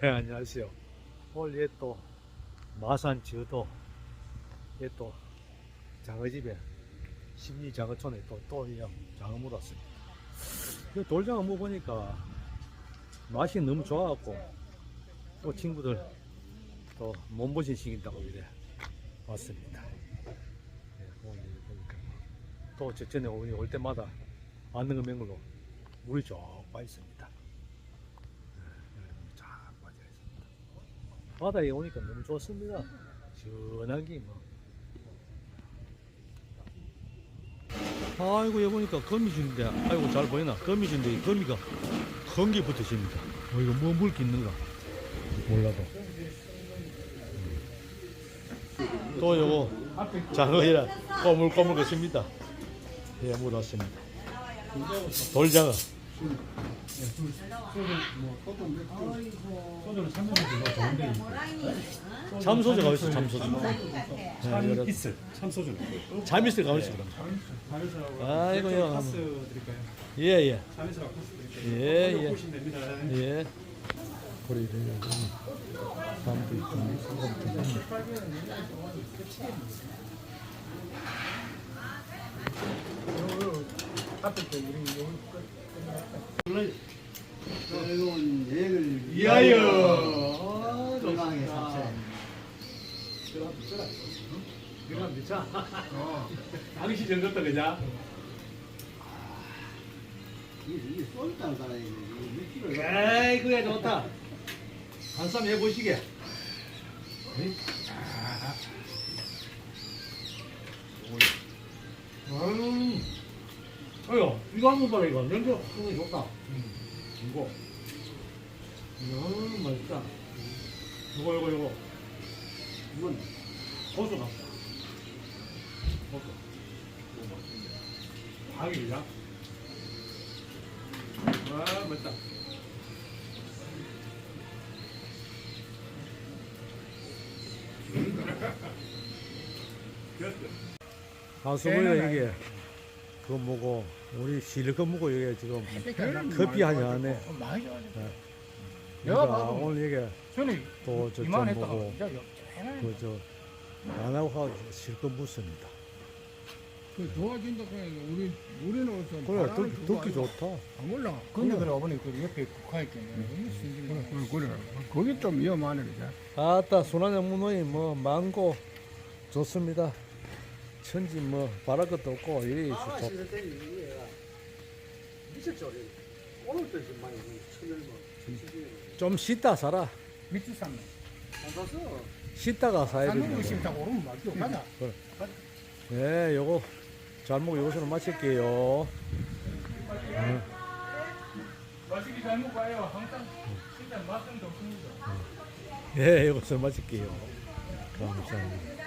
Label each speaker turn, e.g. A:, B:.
A: 네, 안녕하세요. 오늘 얘또 마산 저도 얘또 장어집에 심리 장어촌에 또또 장어 물었습니다. 이 돌장어 먹으니까 맛이 너무 좋아갖고 또 친구들 또 몸보신 시킨다고 이래 왔습니다. 네, 오늘 보니까 또 저전에 오니 올 때마다 안능은 맹물로 물이 쭉 빠있습니다. 쫙 빠져 있습니다. 바다에 오니까 너무 좋습니다. 시원하게 뭐. 아이고 여기 보니까 거미줄인데 아이고 잘 보이나 거미줄인데 이 거미가 큰 게 붙으십니다. 어 이거 뭐 물기 있는가 몰라도. 또 요거 장어이라 꼬물꼬물 것입니다. 예 물었습니다. 돌장어.
B: 좋은데
A: 참소주가 어딨어 참소주. 네,
B: 참 있을 참소주
A: 잠있을 가만있어 그럼. 아이고, 형.
B: 파스 드릴까요?
A: 예 예
B: 자연스러워 파스?
A: 예, 예.
B: 보시면 됩니다
A: 예. 우리 이런 사람도 있고 상관도 있고.
C: 즐거운 여행을
B: 위하여.
C: 건강하게 삽시다.
B: 이건 미차 당시 정겼다 그자
C: 이게 쏠다는 사람이 물기를
B: 에이 그게 좋다 한쌈 해보시게 음, 어여, 이거 한번 봐라, 이거. 냄새 확실히 좋다. 음, 이거. 음, 맛있다. 이거, 이거, 이거. 이건 고수 같다. 고수. 박이야. 와, 맛있다.
A: 가수보여 이게 그거 뭐고 우리 실컷 먹고 이게 지금 커피 한 잔에
D: 많이 좋아져.
A: 그러니까
D: 봐도
A: 오늘 이게
D: 저는
A: 또저좀
D: 이만했다가
A: 보고
D: 진짜
A: 그저 안하고 실컷 묻습니다.
E: 그 도와준다 그냥 우리 우리는 어떤
A: 그래
E: 바람을
A: 듣,
E: 두고
A: 듣기
E: 아니고
A: 좋다.
E: 안 몰라.
D: 근데 그래 어머니 그 옆에 국화했겠네.
E: 그래, 그래. 거기 좀 위험하네 그죠.
A: 아따 순환형 문어이 뭐 망고 좋습니다. 천지 뭐 바랄 것도 없고 이
C: 마가
A: 좋.
C: 이게 미쳤죠. 오늘 때 지금 많이 천을
A: 뭐좀 씻다 살아.
D: 밑에 샀네.
C: 안 사서
A: 씻다가 사야
D: 사는 거
A: 된다.
D: 싫다고 오르면 말죠. 가자.
A: 네, 요거 잘 먹고 요것으로 마칠게요.
D: 맛있게 잘 먹고 와요. 항상 진짜 맛은 좋습니다.
A: 네, 요것으로 마칠게요. 감사합니다.